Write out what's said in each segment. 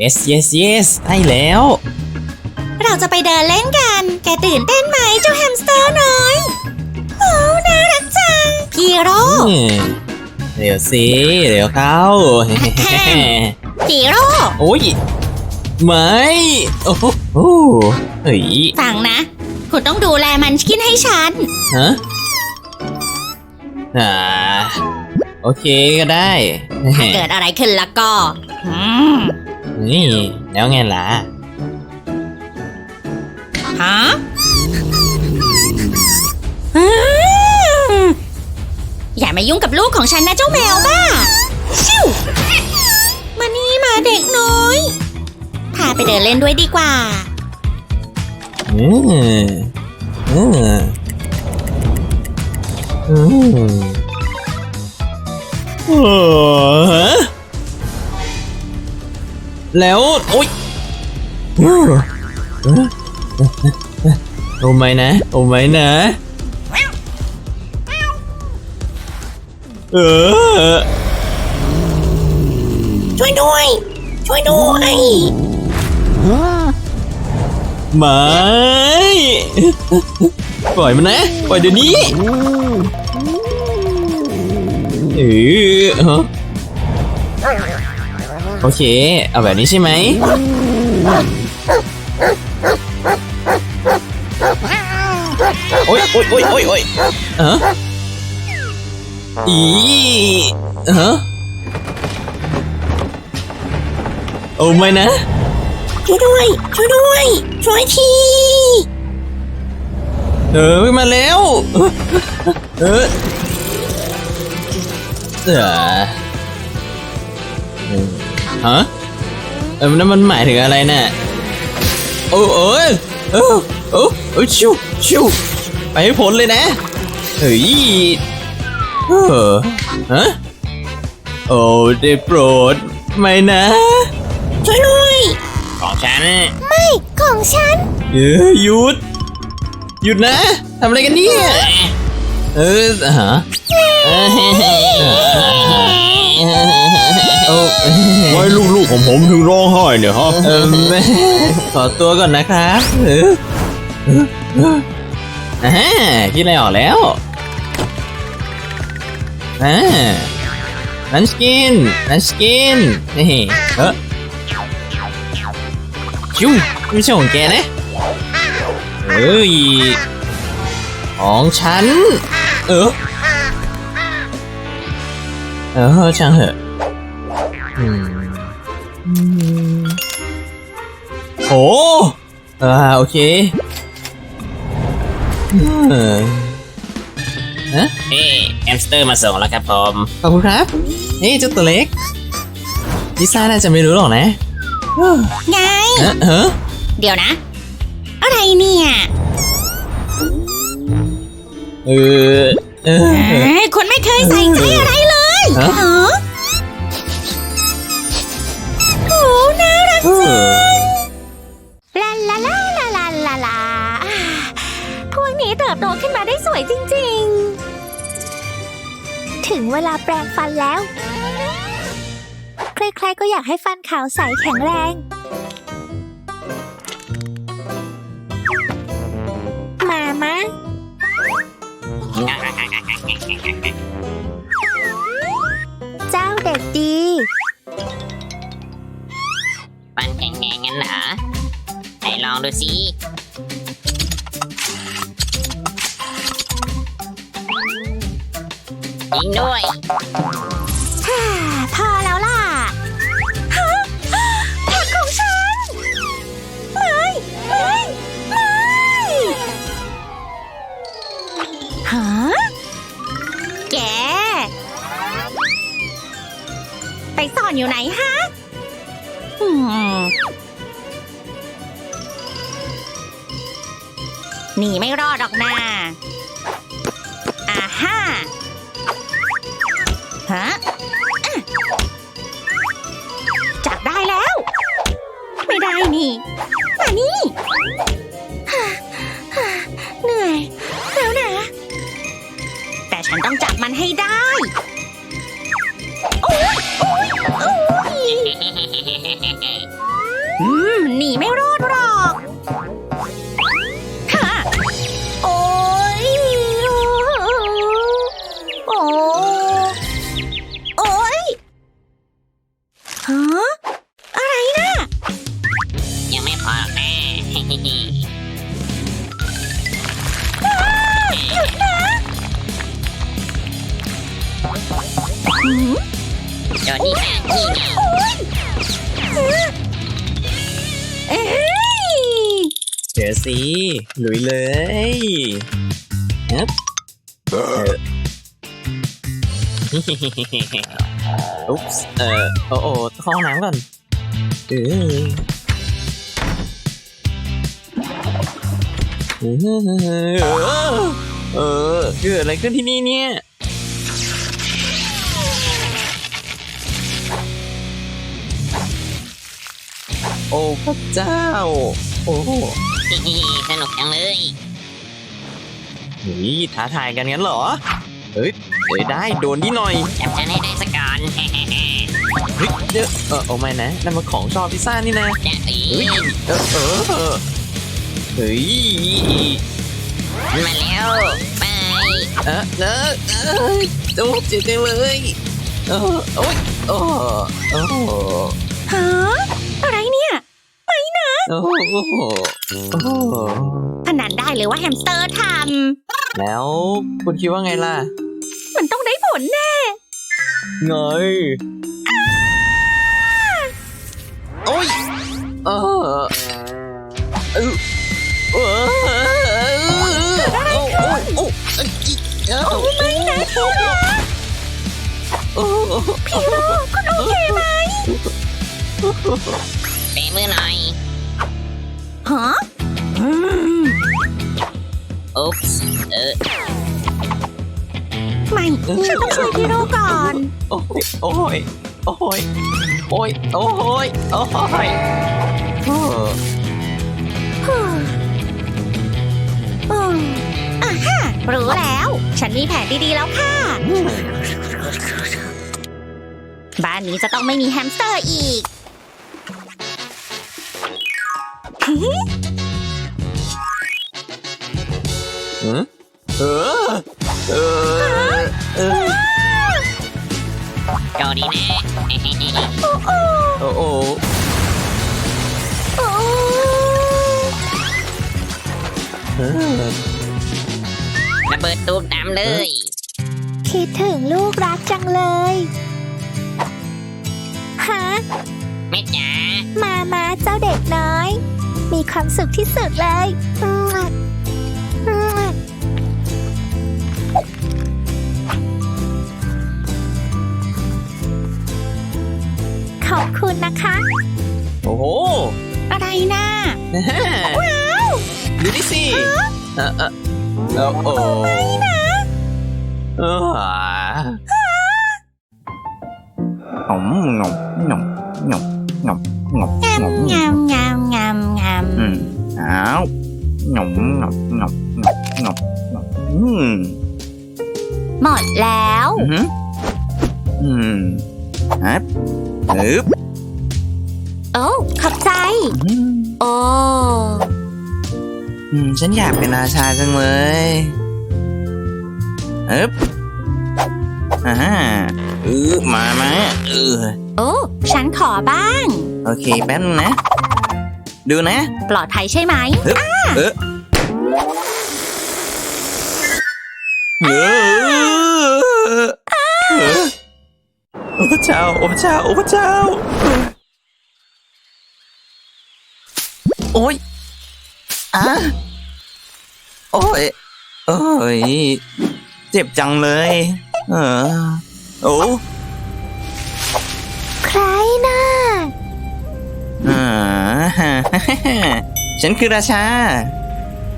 yes yes yes ได้แล้ว เราจะไปเดินเล่นกัน แกตื่นเต้นไหมเจ้าแฮมสเตอร์น้อยโอ้น่ารักจัง พี่โร่อืมเดี๋ยวสิเดี๋ยวเข้า พี่โร่โอ้ยไม่ โอ้โหเฮ้ยฟังนะ คุณต้องดูแลมันกินให้ฉัน ฮะอ่าโอเคก็ได้เกิดอะไรขึ้นแล้วก็อืม นี่แล้วไงล่ะฮะอืมอย่ามายุ่งกับลูกของฉันนะเจ้าแมวบ้า ชิวมานี่มาเด็กน้อย พาไปเดินเล่นด้วยดีกว่า อืมอืมอืม แล้วโอ๊ยโอ้โอ้ไม่นะ โอ้ไม่นะ เออ ช่วยด้วย ช่วยด้วยไม่ ปล่อยมันนะ ปล่อยเดี๋ยวนี้เออฮะ โอเค เอาแบบนี้ใช่ไหมโอ๊ยโอ๊ยโอ๊ยโอ๊ยโอ๊ยฮะอีฮะโอ้ไม่นะ ช่วยด้วย ช่วยด้วย ช่วยทีเออมาแล้ว เออเออเออ ฮะเออนั่นมันหมายถึงอะไรน่ะโอ้เอ้ยเออโอ้โอ้ชิวชิวไปให้พ้นเลยนะเฮ้ยเออฮะโอ้ได้โปรดไม่นะช่วยด้วยของฉันไม่ของฉันเออหยุด หยุดนะทำอะไรกันเนี่ยเออฮะเออ โอ้ไว้ลูกๆของผมถึงร้องไห้เนี่ยฮะเออแม่ขอตัวก่อนนะครับเออเออเอออ่าคิดอะไรออกแล้วอ่าลันช์กินลันช์กินนี่เออชิวไม่ใช่ของแกนะเอ้ยของฉัน เออ เออช่างเหอะอืมอืมโอ้อ่าโอเคเออฮะเฮ้แอมสเตอร์มาส่งแล้วครับผมขอบคุณครับเฮ้ยเจ้าตัวเล็กลิซ่าน่าจะไม่รู้หรอกนะไงเออเออเดี๋ยวนะ อะไรเนี่ยเออเออเอ้ยคุณไม่เคยใส่ใจอะไรเลย ฮะฮะโอ้น่ารักเออลาลาลาลาลาลาลาอ่าพวกนี้เติบโตขึ้นมาได้สวยจริง ๆ ถึงเวลาแปรงฟันแล้ว ใครๆก็อยากให้ฟันขาวใสแข็งแรง มามะ เจ้าเด็กดี ปันแข็งแงงั้นเหรอไหนลองดูสิจริงด้วย ฮ่าพอแล้วล่ะ อนอยู่ไหนฮะอืมหนีไม่รอดหรอกนะอ่าฮ่าฮะจับได้แล้ว ไม่ได้นี่ นีไม่รอดหรอกฮะโอ๊ยโอ้โอ๊ยฮะอะไรนะยังไม่พอหยุดนมโดนนี่แม่งยงโอ๊ย เอ้ยเดี๋ยวสิลุยเลยครับเอออุ๊ปส์เออโอ้โอ้เข้าห้องน้ำก่อนเออเออเออเกิดอะไรขึ้นที่นี่เนี่ย โอ้พระเจ้า โอ้สนุกจังเลยนี่ท้าทายกันงั้นเหรอ เฮ้ยเฮ้ยได้โดนนิดหน่อยจับฉันให้ได้สักก่อนเฮ้ยเดี๋ยวเออเอาไม่นะนั่นมันของชอบพิซซ่านี่นะจะอีเฮ้ยเออเออเฮ้ยมาแล้วไปเออเออเออโอ้เจ็บจังเลยเออโอ้ยโอ้โอ้ฮะ โอ้โอ้โอ้พนันได้เลยว่าแฮมสเตอร์ทแล้วคุณคิดว่าไงล่ะำมันต้องได้ผลแน่ไงโอ้ยเออเออเออโอ้โอ้โอ้โอ้ไม่นะพี่โรโอ้พี่โรคุณโอเคไหมเปะมือหน่อย ฮะอืมอุ๊ปส์เออไม่ฉันต้องช่วยพี่โรก่อน โอ้ยโอ้ยโอ้ยโอ้ยโอ้ยโอ้ยโอ้ฮู้อืมอะฮะรู้แล้ว ฉันมีแผนดีๆแล้วค่ะ บ้านนี้จะต้องไม่มีแฮมสเตอร์อีก เออเออเออเออโดนดีแน่โอ้โอ้โอ้เออระเบิดตูมตามเลย คิดถึงลูกรักจังเลย ฮะแม่จ๋ามามาเจ้าเด็กน้อย มีความสุขที่สุดเลยอืมอืมขอบคุณนะคะ โอ้โห อะไรนะว้าวดูดิสิเออเออเออโอ้เออหอมหนมหนมหนมหนม หนมหนมงามงามงามงามอืมอ้าวหนมหนมหนมหนมหนมหนมอืมหมดแล้วอืมอืมฮับฮึบโอ้ขอบใจอืมโอ้อืมฉันอยากเป็นราชาจังเลยฮึบอ่าเออมามาเออ โอ้ ฉันขอบ้าง โอเคแป๊บนึงนะ ดูนะ ปลอดภัยใช่ไหมเออเออโอ้พระเจ้า โอ้พระเจ้า โอ้พระเจ้า โอ้ยอะโอ้ย โอ้ย เจ็บจังเลย เออ โอ้ ใครน่ะอ่าฉันคือราชา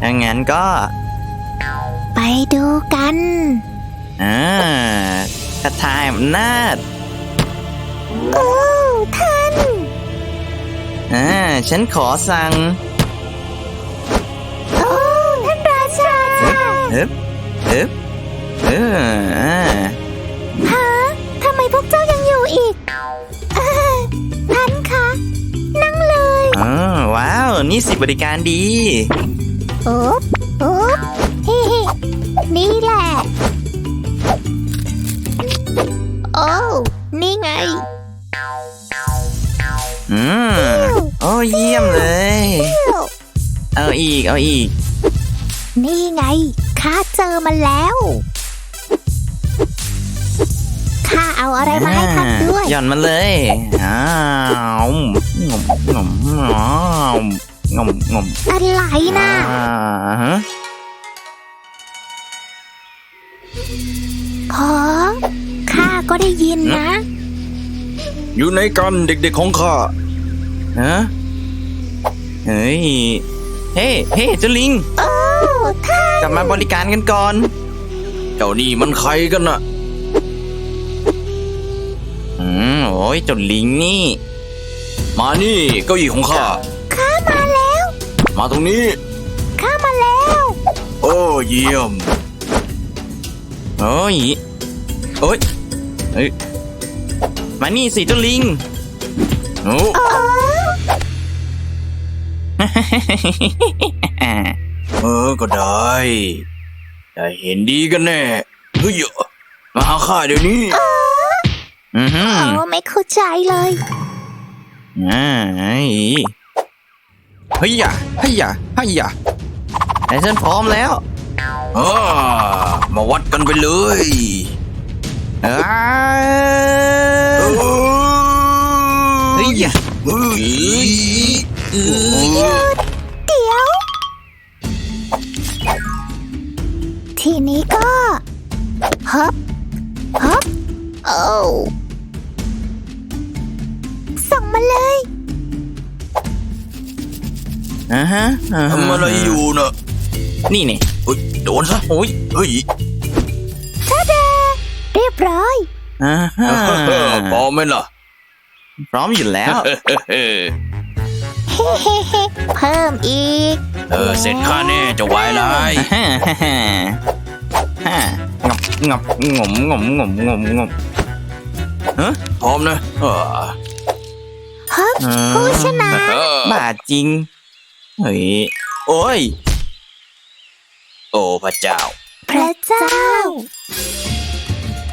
ถ้างั้นก็ ไปดูกันอ่าคาถาอำนาจโอ้ท่านอ่าฉันขอสั่งโอ้ท่านราชาเอ๊บเอ๊บเอออ่าฮะทำไมพวกเจ้ายังอยู่อีก นี่สิบริการดี โอ๊บโอ๊บเฮ้นี่แหละ โอ้ นี่ไง อืม โอ้เยี่ยมเลย เอาอีก เอาอีก นี่ไงข้าเจอมันแล้ว เอาอะไรมาให้ท่านด้วย หย่อนมาเลยอ้าวงมงมงมงมงมอะไรนะอ่าฮะขอข้าก็ได้ยินนะ อยู่ในกันเด็กๆของข้าฮะเฮ้ย เฮ้เฮ้เจ้าลิง โอ้ท่านกลับมาบริการกันก่อน เจ้านี่มันใครกันน่ะ ยเจ้าลิงนี่ มานี่เก้าอี้ของข้า ข้ามาแล้ว มาตรงนี้ ข้ามาแล้ว โอ้เยี่ยมโอ้ยโอ้ยเฮ้ยมานี่สิเจ้าลิงโอ้โอ้เออก็ได้แต่เห็นดีกันแน่เฮ้ยมาหาข้าเดี๋ยวนี้ อือหือโอ้ไม่เข้าใจเลยอ่าเฮ้ยเฮ้ยอย่าเฮ้ยอย่าเฮ้ยอย่าแต่ฉันพร้อมแล้วอ่ามาวัดกันไปเลยอ้าเอวอเฮ้ยอย่าเฮ้ยเออเดี๋ยว ทีนี้ก็ฮึบฮึบโอ้ อ่าฮะาฮทำอะไรอยู่น่ะนี่นี่เฮ้ยโดนซะโอ้ยเฮ้ยท่าเดเรียบร้อย อ่าฮะพอไหมล่ะ พร้อมอยู่แล้วเฮ้เฮ้เฮ้เพิ่มอีก เออ เสร็จข้าแน่เจะวายร้ายฮ่าฮ่าฮ่าฮ่างับงับงมงมงมงมงมพร้อมนะเออฮึบผู้ชนะเออบาดจริง เฮ้ยโอ้ย โอ้พระเจ้า พระเจ้า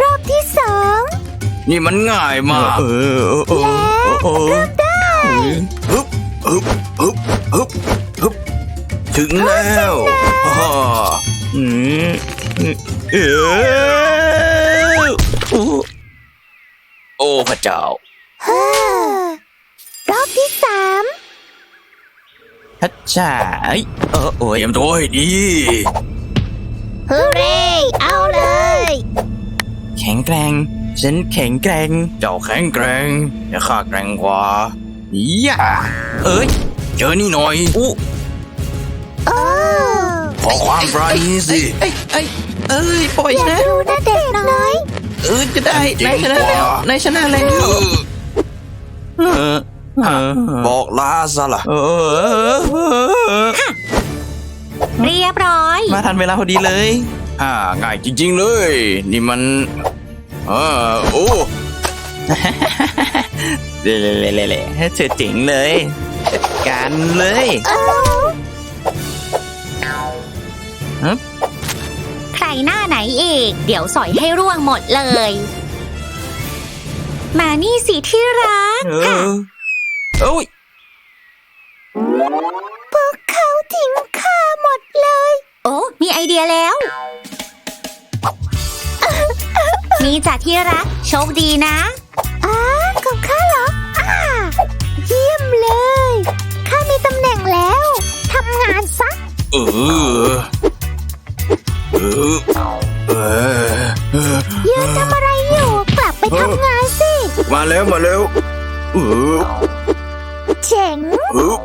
รอบที่สองนี่มันง่ายมากเออเออเออเออได้ฮึบฮึบฮึบฮึบฮึบถึงแล้วฮ่าอืมเออโอ้โอ้พระเจ้าเฮ้อรอบที่ สามฮัจฉาเอ้ยเออโอ้เตยรียมตัวให้ดี ฮูเร่เอาเลย แข็งแกร่ง ฉันแข็งแกร่ง เจ้าแข็งแกร่งแต่ข้าแกร่งกว่าย่าเอ้ย เจอนี่หน่อยอู้โอ้ขอความปราณีสิ เอ้ยเอ้ยเอ้ย ปล่อยอยานะกดูนะเด็กน้อย เออจะได้จริงนายชนะแล้วว่ะนายชนะแล้วเออเออเออ บอกลาซะล่ะเออเรียบร้อย มาทันเวลาพอดีเลยฮ่าง่ายจริง ๆ เลย นี่มันเออโอ้เล่เล่เล่เล่เล่ให้เธอเจ๋งเลยจัดการเลยใครหน้าไหนอีก เดี๋ยวสอยให้ร่วงหมดเลย มานี่สิที่รักเออ โอ้ยพวกเขาทิ้งข้าหมดเลย โอ้ มีไอเดียแล้ว นี่จ้ะที่รัก โชคดีนะอ้าของข้าเหรออ่าเยี่ยมเลย ข้ามีตำแหน่งแล้วทำงานซะ เออเออเออเออยืนทำอะไรอยู่ กลับไปทำงานสิ มาแล้วมาแล้ว เออ เจ๋งเออ